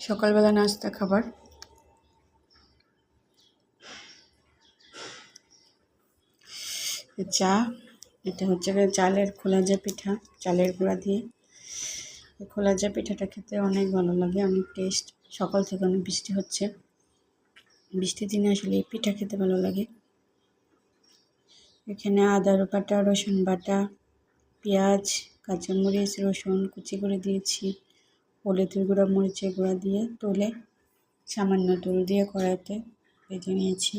সকালবেলা নাস্তা, খাবার। চা, এটা হচ্ছে চালের খোলা যে পিঠা, চালের গুঁড়া দিয়ে। খোলা যে পিঠাটা খেতে অনেক ভালো লাগে, অনেক টেস্ট সকাল থেকে অনেক বৃষ্টি হচ্ছে। বৃষ্টির দিনে আসলে এই পিঠা খেতে ভালো লাগে। এখানে আদা বাটা রসুন বাটা, পেঁয়াজ, কাঁচামরিচ, রসুন কুচি করে দিয়েছি। হলুদের গুঁড়া মরিচের গুঁড়া দিয়ে তুলে সামান্য তুল দিয়ে কড়াইতে ভেজে নিয়েছি।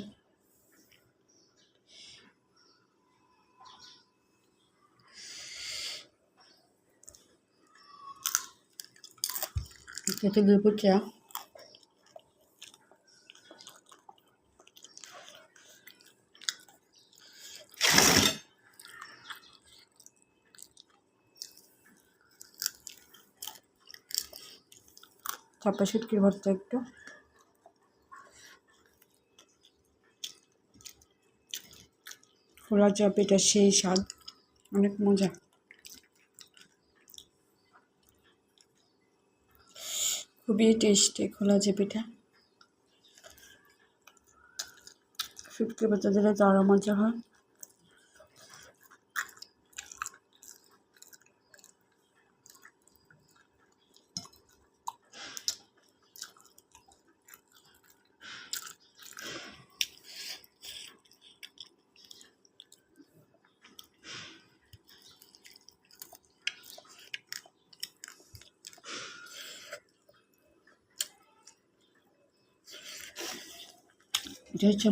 খেতে দুপুর চাপা শুটকির ভর্তা একটু। খোলা চাপ, এটা সেই স্বাদ। অনেক মজা। খুবই টেস্টি খোলা যে শুটকি ভর্তা দিলে তো আরও মজা হয়। এটা হচ্ছে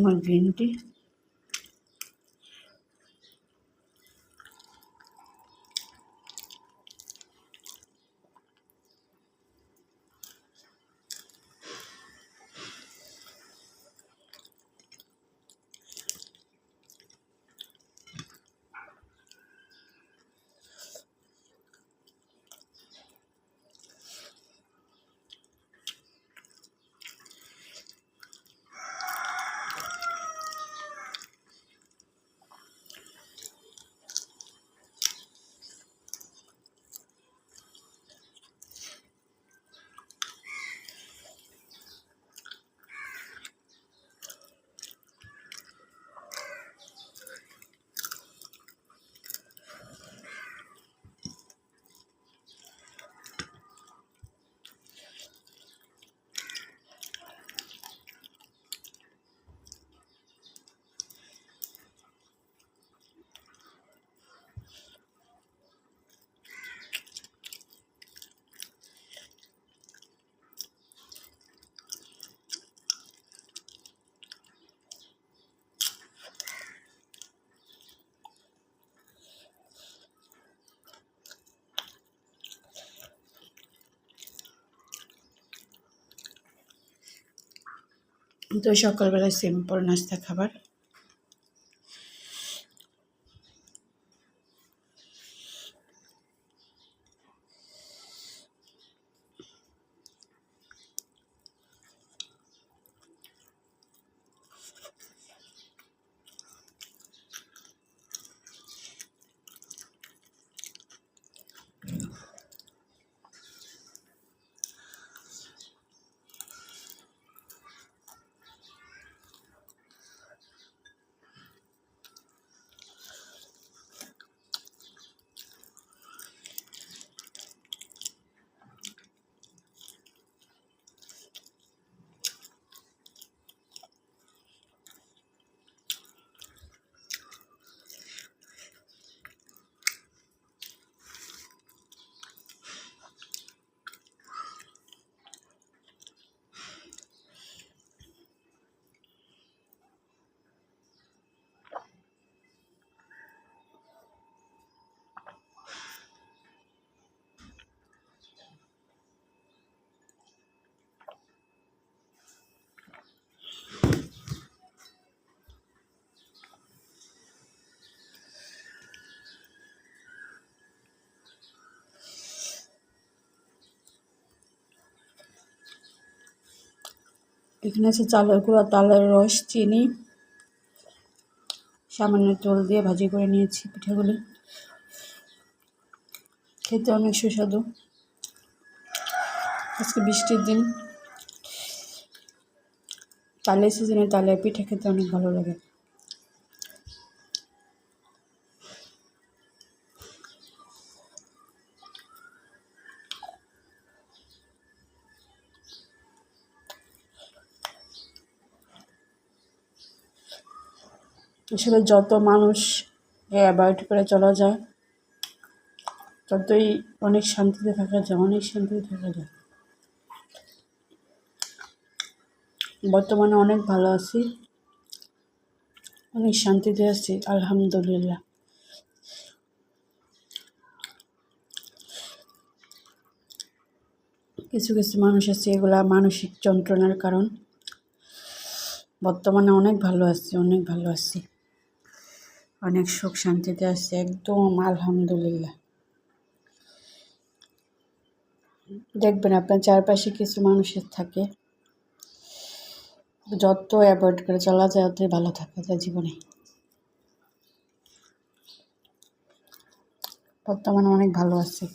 তো সকালবেলা সিম্পল নাস্তা খাবার। এখানে আছে চালের গুঁড়া, তালের রস, চিনি। সামান্য তেল দিয়ে ভাজি করে নিয়েছি পিঠাগুলি। খেতে অনেক সুস্বাদু। আজকে বৃষ্টির দিন। তালের সিজনে তালের পিঠা খেতে অনেক ভালো লাগে। আসলে যত মানুষ অ্যাভয়েড করে চলা যায়, ততই অনেক শান্তিতে থাকা যায়, অনেক শান্তিতে থাকা যায়। বর্তমানে অনেক ভালো আছি, অনেক শান্তিতে আছি, আলহামদুলিল্লাহ। কিছু কিছু মানুষ আছে, এগুলা মানসিক যন্ত্রণার কারণ। বর্তমানে অনেক ভালো আছি, অনেক ভালো আছি। অনেক সুখ শান্তিতে আছি, একদম আলহামদুলিল্লাহ। দেখবেন আপনার চারপাশে কিছু মানুষের থাকে, যত অ্যাভয়েড করে চলা যায় অতই ভালো থাকা যায় জীবনে। বর্তমানে অনেক ভালো আছে।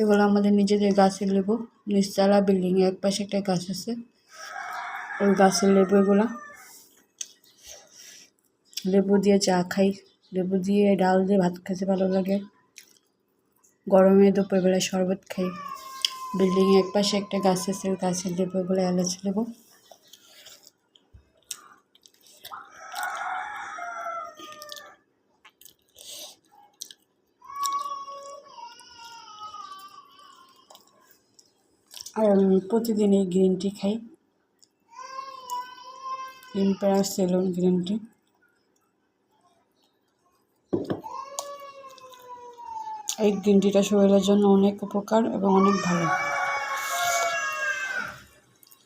এগুলো আমাদের নিজেদের গাছের লেবু, নিচতলা বিল্ডিংয়ে এক পাশে একটা গাছ আছে। ওই গাছের লেবু এগুলা লেবু দিয়ে চা খাই। লেবু দিয়ে ডাল দিয়ে ভাত খেতে ভালো লাগে। গরমে দুপুরবেলায় শরবত খাই। বিল্ডিংয়ে এক পাশে একটা গাছ আছে গাছের লেবু এগুলো এলাচ লেবু। আর আমি প্রতিদিন এই গ্রিন টি খাই। ইম্পায়ার সেলুন গ্রিন টি এই গ্রিন টিটা শরীরের জন্য অনেক উপকার এবং অনেক ভালো।